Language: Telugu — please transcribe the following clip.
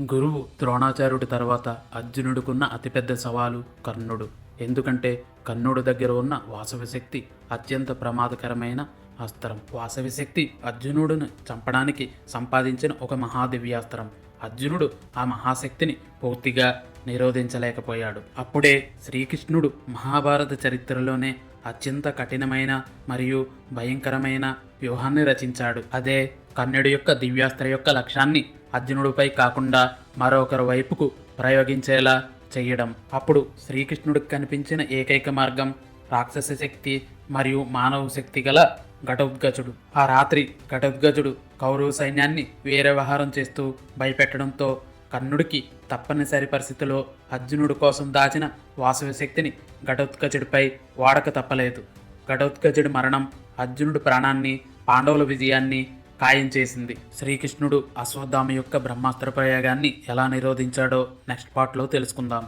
గురువు ద్రోణాచార్యుడి తర్వాత అర్జునుడికున్న అతిపెద్ద సవాలు కర్ణుడు. ఎందుకంటే కర్ణుడు దగ్గర ఉన్న వాసవిశక్తి అత్యంత ప్రమాదకరమైన అస్త్రం. వాసవిశక్తి అర్జునుడిని చంపడానికి సంపాదించిన ఒక మహాదివ్యాస్త్రం అర్జునుడు ఆ మహాశక్తిని పూర్తిగా నిరోధించలేకపోయాడు. అప్పుడే శ్రీకృష్ణుడు మహాభారత చరిత్రలోనే అత్యంత కఠినమైన మరియు భయంకరమైన వ్యూహాన్ని రచించాడు. అదే కర్ణుడి యొక్క దివ్యాస్త్ర యొక్క లక్ష్యాన్ని అర్జునుడిపై కాకుండా మరొకరి వైపుకు ప్రయోగించేలా చేయడం. అప్పుడు శ్రీకృష్ణుడికి కనిపించిన ఏకైక మార్గం రాక్షస శక్తి మరియు మానవ శక్తి గల ఘటోద్గజుడు ఆ రాత్రి ఘటోద్గజుడు కౌరవ సైన్యాన్ని వేరే వ్యవహారం చేస్తూ భయపెట్టడంతో కర్ణుడికి తప్పనిసరి పరిస్థితిలో అర్జునుడి కోసం దాచిన వాసవి శక్తిని ఘటోత్కచుడిపై వాడక తప్పలేదు. ఘటోత్కజుడి మరణం అర్జునుడి ప్రాణాన్ని పాండవుల విజయాన్ని ఖాయం చేసింది. శ్రీకృష్ణుడు అశ్వత్థామ యొక్క బ్రహ్మాస్త్ర ప్రయోగాన్ని ఎలా నిరోధించాడో నెక్స్ట్ పార్ట్లో తెలుసుకుందాం.